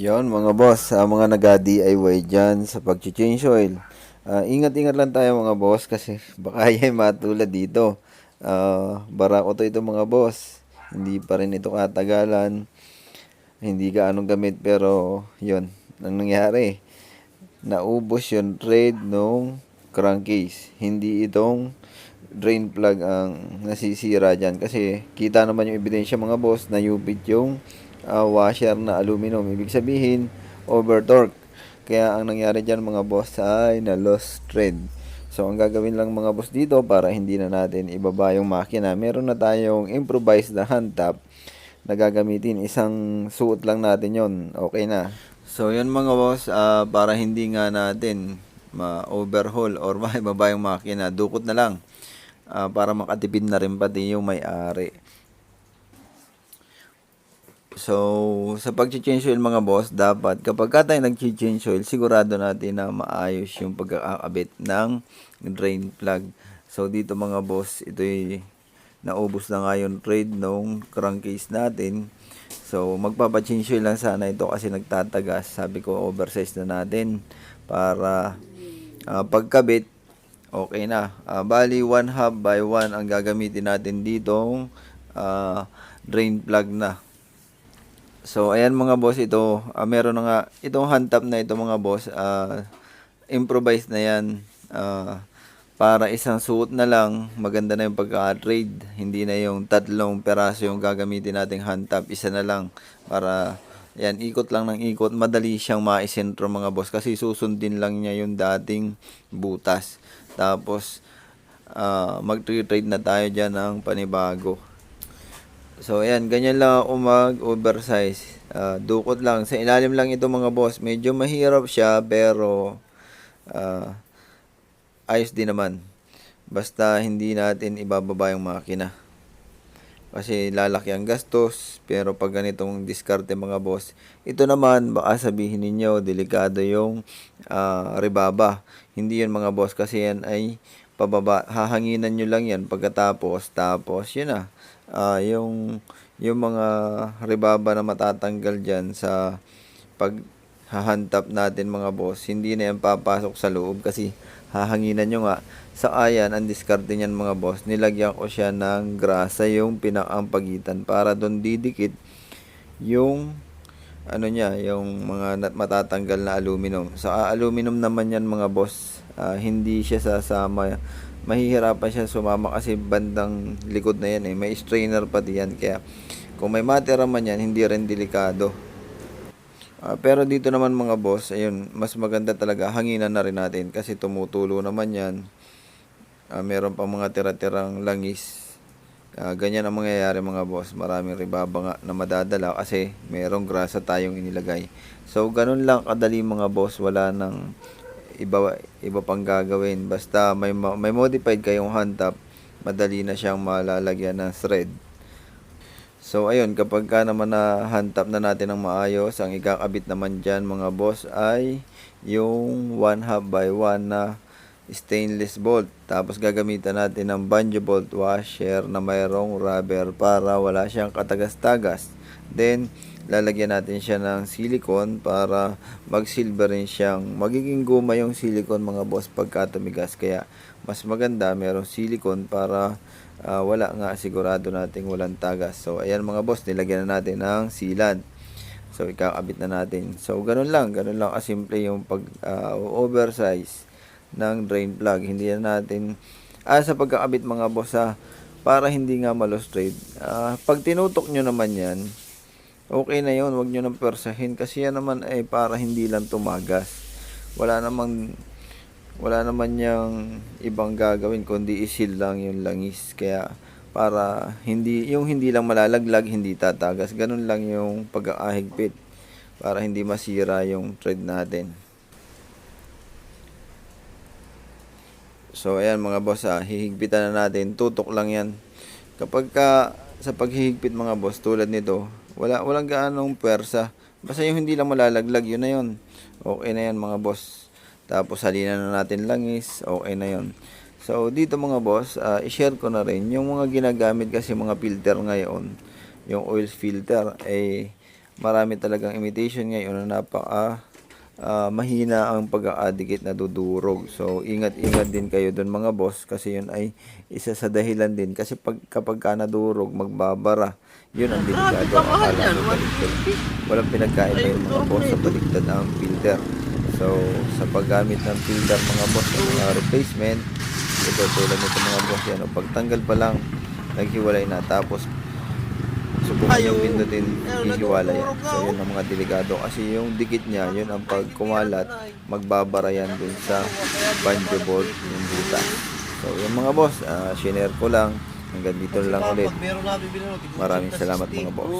Yon mga boss, sa mga nag-DIY dyan sa pag-change oil. Ah, ingat-ingat lang tayo mga boss kasi baka yan matulad dito. Ah, barako to ito mga boss. Hindi pa rin ito katagalan. Hindi ka gamit pero yon ang nangyari. Naubos yung thread nung crankcase. Hindi itong drain plug ang nasisira dyan. Kasi kita naman yung ebidensya mga boss na yupit yung ah, washer na aluminum. Ibig sabihin, over torque. Kaya ang nangyari dyan mga boss ay na lost thread. So ang gagawin lang mga boss dito para hindi na natin ibaba yung makina. Meron na tayong improvised na hand tap na gagamitin. Isang suot lang natin yon Okay na. So yun mga boss, ah, para hindi nga natin ma-overhaul or maibaba yung makina, dukot na lang. Ah, para makatipid na rin pati yung may-ari. So, sa pag-change oil mga boss, dapat kapag ka tayo nag-change oil, sigurado natin na maayos yung pagkakabit ng drain plug. So, dito mga boss, ito'y naubos na nga yung trade nung crankcase natin. So, magpapa-change oil lang sana ito kasi nagtatagas. Sabi ko, oversize na natin para ah, pagkabit, okay na. Ah, bali, 1 half by 1 ang gagamitin natin dito drain plug na. So, ayan mga boss, ito, ah, meron na nga, itong hand tap na ito mga boss, ah, improvise na yan. Ah, para isang suot na lang, maganda na yung pagka-trade. Hindi na yung tatlong peraso yung gagamitin nating hand tap, isa na lang. Para, yan, ikot lang ng ikot, madali siyang maisentro mga boss. Kasi susundin lang niya yung dating butas. Tapos, ah, mag-trade na tayo dyan ng panibago. So, ayan, ganyan lang ako mag-oversize. Ah, dukot lang. Sa ilalim lang ito mga boss. Medyo mahirap siya, pero ah, ayos din naman. Basta hindi natin ibababa yung makina. Kasi lalaki ang gastos, pero pag ganitong diskarte mga boss, ito naman, baka sabihin ninyo, delikado yung ah, rebaba. Hindi yun mga boss, kasi yan ay pababa. Hahanginan nyo lang yan pagkatapos, tapos yun na. Ah, yung, yung mga rebaba na matatanggal dyan sa pag hahantap natin mga boss, hindi na yan papasok sa loob kasi hahanginan nyo nga. Sa ayan, ang diskarte niyan mga boss, nilagyan ko siya ng grasa yung pinakang pagitan para doon didikit yung ano niya, yung mga matatanggal na aluminum. Sa aluminum naman yan mga boss, ah, hindi siya sasama. Mahihirapan siya sumama kasi bandang likod na yan eh. May strainer pati yan. Kaya kung may matira man yan, hindi rin delikado. Ah, pero dito naman mga boss, ayun, mas maganda talaga hanginan na rin natin kasi tumutulo naman yan. Ah, meron pa mga tira-tirang langis. Ah, ganyan ang mangyayari mga boss. Maraming ribaba nga na madadala kasi merong grasa tayong inilagay. So, ganun lang kadali mga boss. Wala nang iba, iba pang gagawin. Basta may, ma- may modified kayong hand tap, madali na siyang malalagyan ng thread. So ayun, kapag ka naman na hand tap na natin ng maayos, ang ikakabit naman dyan mga boss ay yung 1 half by 1 na stainless bolt. Tapos gagamitan natin ng banjo bolt washer na mayroong rubber para wala siyang katagas-tagas. Then, lalagyan natin siya ng silicone para mag-silver rin siyang magiging guma yung silicone mga boss pagka tumigas. Kaya mas maganda merong silicone para ah, wala nga sigurado nating walang tagas. So, ayan mga boss, nilagyan na natin ng sealant. So, ikakabit na natin. So, ganun lang. Ganun lang kasimple yung pag ah, oversize ng drain plug. Hindi na natin, ah, sa pagkakabit mga boss ha, para hindi nga malustrate. Ah, pag tinutok nyo naman yan, okay na yun. Huwag nyo nang persahin. Kasi yan naman ay para hindi lang tumagas. Wala namang wala naman yung ibang gagawin kundi isil lang yung langis kaya para hindi yung hindi lang malalaglag hindi tatagas ganun lang yung pag-aahigpit para hindi masira yung thread natin so ayan mga boss ha, hihigpitan na natin tutok lang yan kapag ka sa paghihigpit mga boss tulad nito wala walang gaanong pwersa basta yung hindi lang malalaglag yun na yun. Okay na yan mga boss. Tapos halinan na natin langis, okay na yon. So dito mga boss, ah, i-share ko na rin yung mga ginagamit kasi mga filter ngayon, yung oil filter, eh marami talagang imitation ngayon na napaka ah, mahina ang pag-aadikit na dudurog. So, ingat-ingat din kayo doon mga boss kasi yun ay isa sa dahilan din. Kasi pag, kapag ka nadurog, magbabara. Yun ang delikado. Akala mo baliktad. Walang pinagkaiba yung mga boss sa baliktad ang filter. So, sa paggamit ng filter mga boss, ng mga replacement, ito tulad nito mga boss yan. o, Pagtanggal pa lang, naghiwalay na. Tapos, subukan yung pindutin, hihiwala yan. So, yun ang mga delikado. Kasi yung dikit niya, yun ang pag kumalat, magbabara yan dun sa banjo board, yung buta. So, yung mga boss, uh, shinare ko lang. Hanggang dito lang ulit. Maraming salamat mga boss.